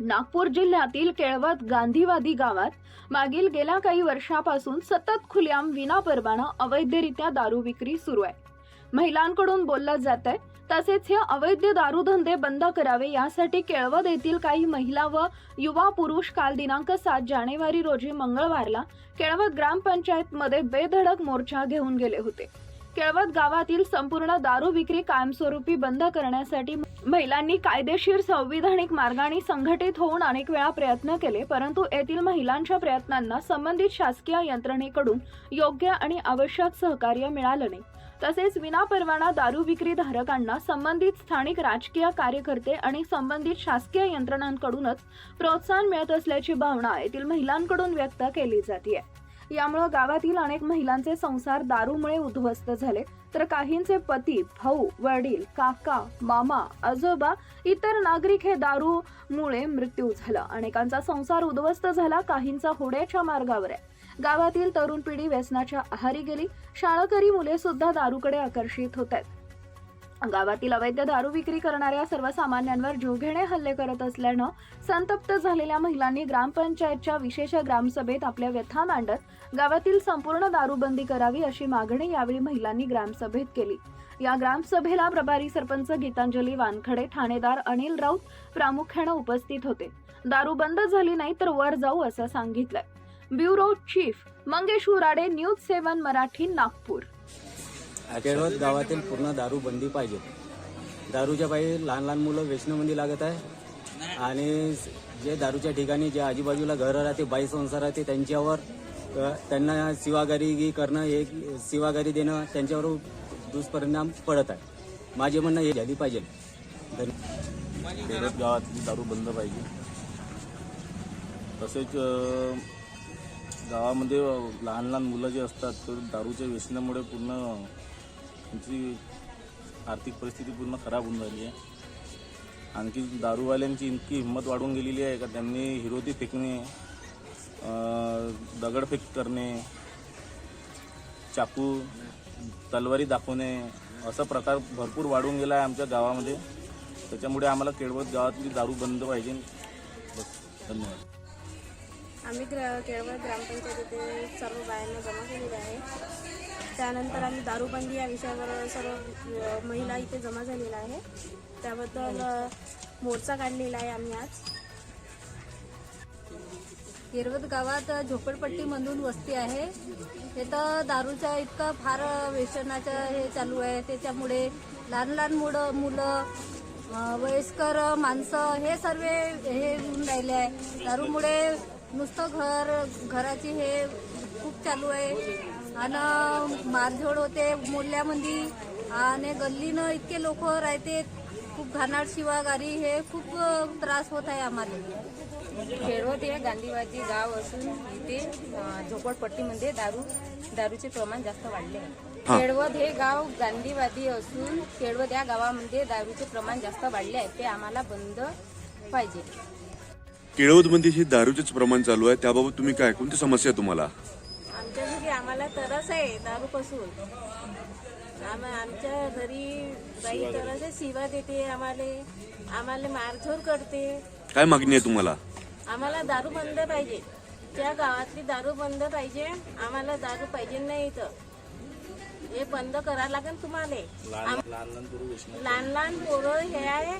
नागपूर जिल्ह्यातील केळवत गांधीवादी गावात मागील गेल्या काही वर्षापासून सतत खुल्याम विनापरवाना अवैधरित्या दारू विक्री सुरू आहे. महिलांकडून बोललं जात आहे तसेच हे अवैध दारूधंदे बंद करावे यासाठी केळवद येथील काही महिला व युवा पुरुष काल दिनांक सात जानेवारी रोजी मंगळवारला केळवद ग्रामपंचायतमध्ये बेधडक मोर्चा घेऊन गेले होते. केळवत गावातील संपूर्ण दारू विक्री कायमस्वरूपी बंद करण्यासाठी महिलांनी कायदेशीर संविधानिक मार्गाने संघटित होऊन अनेक वेळा प्रयत्न केले परंतु येथील महिलांच्या प्रयत्नांना संबंधित शासकीय यंत्रणेकडून योग्य आणि आवश्यक सहकार्य मिळालं नाही. तसेच विनापरवाना दारू विक्री धारकांना संबंधित स्थानिक राजकीय कार्यकर्ते आणि संबंधित शासकीय यंत्रणांकडूनच प्रोत्साहन मिळत असल्याची भावना येथील महिलांकडून व्यक्त केली जाते यामुळे गावातील अनेक महिलांचे संसार दारूमुळे उद्ध्वस्त झाले. तर काहींचे पती भाऊ वडील काका मामा आजोबा इतर नागरिक हे दारूमुळे मृत्यू झाला. अनेकांचा संसार उद्ध्वस्त झाला काहींचा होड्याच्या मार्गावर आहे. गावातील तरुण पिढी व्यसनाच्या आहारी गेली. शाळकरी मुले सुद्धा दारूकडे आकर्षित होत आहेत. गावातील अवैध दारू विक्री करणाऱ्या सर्वसामान्यांवर जीवघेणे हल्ले करत असल्यानं संतप्त झालेल्या महिलांनी ग्रामपंचायतच्या विशेष ग्रामसभेत आपल्या व्यथा मांडत गावातील संपूर्ण दारूबंदी करावी अशी मागणी यावेळी महिलांनी ग्रामसभेत केली. या ग्रामसभेला प्रभारी सरपंच गीतांजली वानखडे ठाणेदार अनिल राऊत प्रामुख्यानं उपस्थित होते. दारू बंद झाली नाही तर वर जाऊ असं सांगितलंय. Bureau chief Mangesh Urade news seven Marathi Nagpur. Kelwad गावातील पूर्ण दारू बंदी पाहिजे. दारूच्या पायी लहान लहान मुलं व्यसनामध्ये लागत आहे. आणि जे दारूच्या ठिकाणी जे आजूबाजूला घरं राहते बाई संसार राहते त्यांच्यावर त्यांना शिवागारी करणं हे शिवागारी देणं त्यांच्यावर दुष्परिणाम पडत आहे. माझे म्हणणं हे झाली पाहिजे. धन्यवाद. केरळ गावातली दारू बंद पाहिजे. तसेच गावामध्ये लहान लहान मुलं जे असतात तर दारूच्या व्यसनामुळे पूर्ण त्यांची आर्थिक परिस्थिती पूर्ण खराब होऊन झाली आहे. आणखी दारूवाल्यांची इतकी हिंमत वाढून गेलेली आहे का त्यांनी हिरोती फेकणे दगडफेक करणे चाकू तलवारी दाखवणे असा प्रकार भरपूर वाढून गेला आहे आमच्या गावामध्ये. त्याच्यामुळे आम्हाला केळवत गावातली दारू बंद पाहिजे. बस धन्यवाद. आम्ही ग्र केळवत ग्रामपंचायतीते सर्व बायांना जमा केलेले आहे. त्यानंतर आम्ही दारूबंदी या विषयावर सर्व महिला इथे जमा झालेल्या आहे त्याबद्दल मोर्चा काढलेला आहे आम्ही आज. हिरवत गावात झोपडपट्टीमधून वस्ती आहे. इथं दारूचा इतका फार व्यसनाचं हे चालू आहे. त्याच्यामुळे लहान लहान मुलं मुलं वयस्कर माणसं हे सर्व हे होऊन राहिले आहे. दारूमुळे नुसतं घर घराची हे खूप चालू आहे. आणि मारझोड होते मोहल्ल्यामध्ये आणि गल्लीनं इतके लोक राहते खूप घाणाट शिवागारी हे खूप त्रास होत आहे आम्हाला. खेळवत हे गांधीवादी गाव असून इथे झोपडपट्टीमध्ये दारू दारूचे प्रमाण जास्त वाढले आहे. केळवद हे गाव गांधीवादी असून केळवद या गावामध्ये दारूचे प्रमाण जास्त वाढले आहे ते आम्हाला बंद पाहिजे. केळवदमध्ये हे दारूचेच प्रमाण चालू आहे त्याबाबत तुम्ही काय कोणती समस्या तुम्हाला? आम्हाला तरस आहे दारूपासून. आम आमच्या घरी बाई तरस आहे शिवा देते आम्हाला. आम्हाला मारझोड करते. काय मागणी आहे तुम्हाला? आम्हाला दारू बंद पाहिजे. त्या गावातली दारू बंद पाहिजे आम्हाला दारू पाहिजे नाही इथं. हे बंद करायला लागेल तुम्हाला. लहान लहान लहान पोरं हे आहे.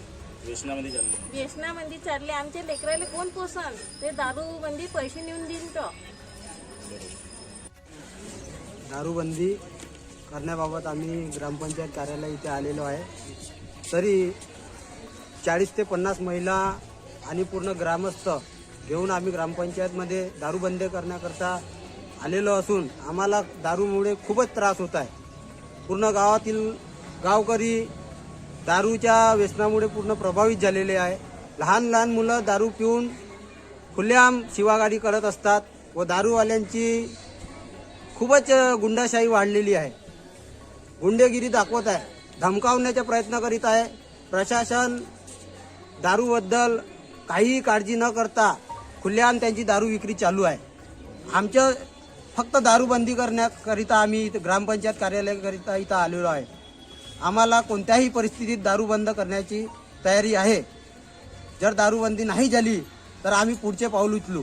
व्यसनामध्ये चालले. व्यसनामध्ये चालले. आमच्या लेकराला कोण पोसन? ते दारू बंदी पैसे नेऊन देईन तो. दारूबंदी करण्याबाबत आम्ही ग्रामपंचायत कार्यालय इथे आलेलो आहे. तरी चाळीस ते पन्नास महिला आणि पूर्ण ग्रामस्थ घेऊन आम्ही ग्रामपंचायतमध्ये दारूबंदी करण्याकरता आलेलो असून आम्हाला दारूमुळे खूपच त्रास होत आहे. पूर्ण गावातील गावकरी दारूच्या व्यसनामुळे पूर्ण प्रभावित झालेले आहे. लहान लहान मुलं दारू पिऊन खुलेआम शिवागाडी करत असतात व दारूवाल्यांची खूपच गुंडाशाही वाढलेली आहे. गुंडेगिरी दाखवत आहे. धमकावण्याचा प्रयत्न करीत आहे. प्रशासन दारूबद्दल काहीही काळजी न करता खुल्ल्यान त्यांची दारू विक्री चालू आहे. आमचं फक्त दारूबंदी करण्याकरिता आम्ही इथं ग्रामपंचायत कार्यालयाकरिता इथं आलेलो आहे. आम्हाला कोणत्याही परिस्थितीत दारू बंद करण्याची तयारी आहे. जर दारूबंदी नाही झाली तर आम्ही पुढचे पाऊल उचलू.